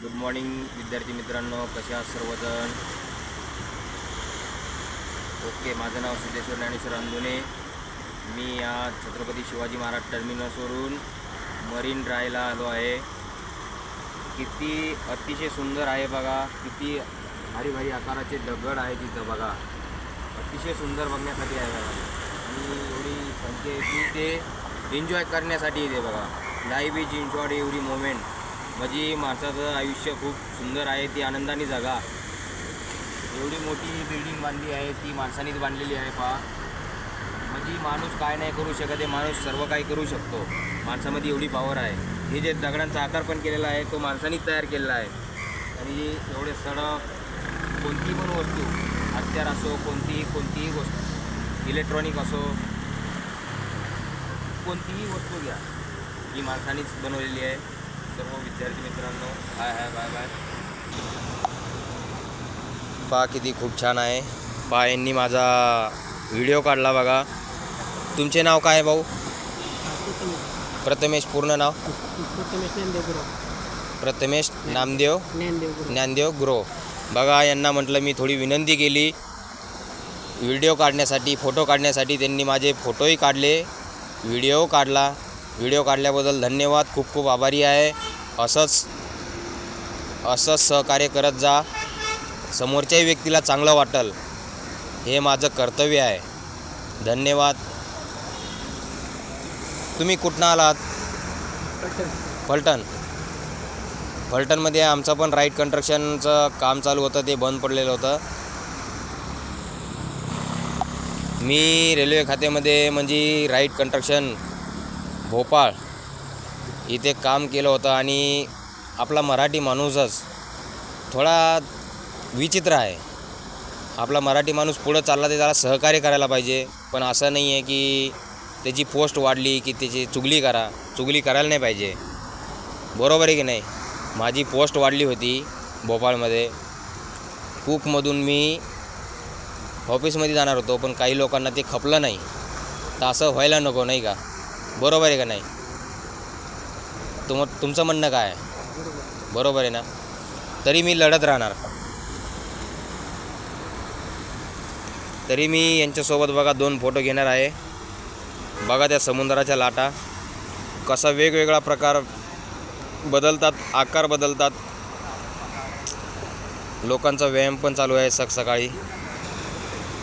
Good morning विद्यार्थी मित्रांनो. कसे आहात सर्वजण? ओके माझं नाव सिद्धेश्वर ज्ञानेश्वर अंदुने. मी या छत्रपती शिवाजी महाराज टर्मिनसवरून मरीन ड्रायला आलो आहे. किती अतिशय सुंदर आहे बघा. किती भारी भारी आकाराचे दगड आहे तिथं बघा. अतिशय सुंदर बघण्यासाठी आहे बघा. आणि एवढी संख्या आहे की ते एन्जॉय करण्यासाठी येते बघा. लाईव्ह इज एन्जॉय एवढी मोमेंट म्हणजे माणसाचं आयुष्य खूप सुंदर आहे ती आनंदाने जगा. एवढी मोठी बिल्डिंग बांधली आहे ती माणसानेच बांधलेली आहे पहा. म्हणजे माणूस काय नाही करू शकत आहे माणूस सर्व काही करू शकतो. माणसामध्ये एवढी पॉवर आहे. हे जे दगडांचा आकार पण केलेला आहे तो माणसानेच तयार केलेला आहे. आणि एवढे सडक कोणतीही पण वस्तू हत्यार असो कोणतीही कोणतीही वस्तू इलेक्ट्रॉनिक असो कोणतीही वस्तू घ्या. ही माणसानीच बनवलेली आहे. सर्व विद्यार्थी मित्रांनो हाय हाय बाय बाय. पहा किती खूप छान आहे. पहा यांनी माझा व्हिडिओ काढला बघा. तुमचे नाव काय आहे भाऊ? प्रथमेश पूर्ण नाव? प्रथमेश नामदेव? ज्ञानदेव ग्रो. बघा यांना म्हटलं मी थोडी विनंती केली. व्हिडिओ काढण्यासाठी फोटो काढण्यासाठी त्यांनी माझे फोटोही काढले. व्हिडिओ काढला. व्हिडिओ काढल्याबद्दल धन्यवाद. खूप खूप आभारी आहे. असंच असंच सहकार्य करत जा. समोरच्याही व्यक्तीला चांगलं वाटेल हे माझं कर्तव्य आहे. धन्यवाद. तुम्ही कुठनं आलात? फलटण. फलटणमध्ये आमचं पण राईट कन्स्ट्रक्शनचं काम चालू होतं ते बंद पडलेलं होतं. मी रेल्वे खात्यामध्ये म्हणजे राईट कन्स्ट्रक्शन भोपाळ इथे काम केलं होतं आणि आपला मराठी माणूसच थोडा विचित्र आहे. आपला मराठी माणूस पुढं चालला ते त्याला सहकार्य करायला पाहिजे. पण असं नाही आहे की त्याची पोस्ट वाढली की त्याची चुगली करा. चुगली करायला नाही पाहिजे. बरोबर आहे की नाही? माझी पोस्ट वाढली होती भोपाळमध्ये. कुकमधून मी ऑफिसमध्ये जाणार होतो पण काही लोकांना ते खपलं नाही. तर असं व्हायला नको नाही का? बरोबर आहे का नाही? तुम तुमचं म्हणणं काय? आहे बरोबर आहे ना? तरी मी लढत राहणार. तरी मी यांच्यासोबत बघा दोन फोटो घेणार आहे. बघा त्या समुद्राच्या लाटा. कसा वेगवेगळा प्रकार बदलतात आकार बदलतात. लोकांचा व्यायाम पण चालू आहे सक सकाळी.